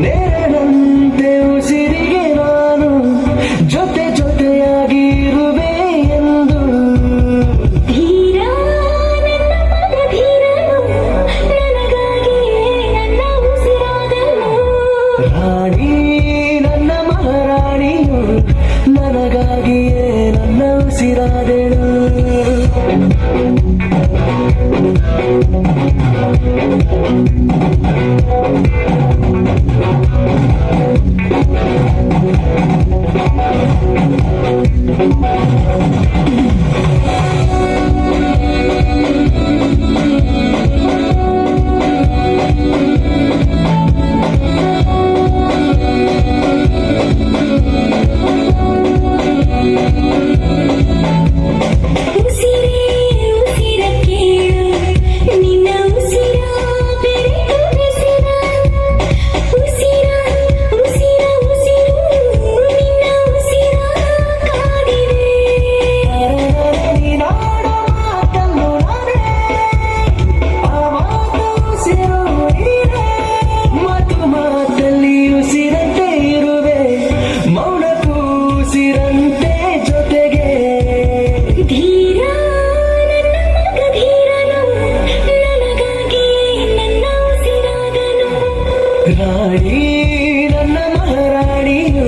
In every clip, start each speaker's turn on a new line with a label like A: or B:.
A: ನೇರದಂತೆ ಉಸಿರಿಗೆ ನಾನು ಜೊತೆ ಜೊತೆಯಾಗಿರುವೆ ಎಂದು ರಾಣಿ ನನ್ನ ಮಹಾರಾಣಿಯು ನನಗಾಗಿಯೇ ನನ್ನ ಉಸಿರಾದೆಳು Thank you. Thank ಮಹಾರಾಣಿ ನನ್ನ ಮಹಾರಾಣಿಯು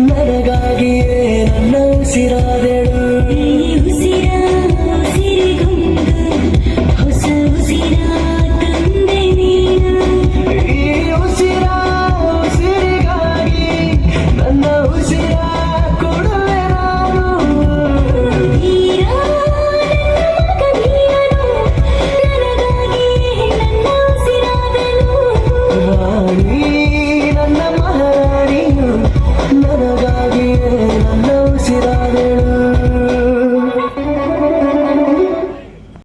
A: ನನಗಾಗಿಯೇ ನನ್ನ ಉಸಿರಾಗಿ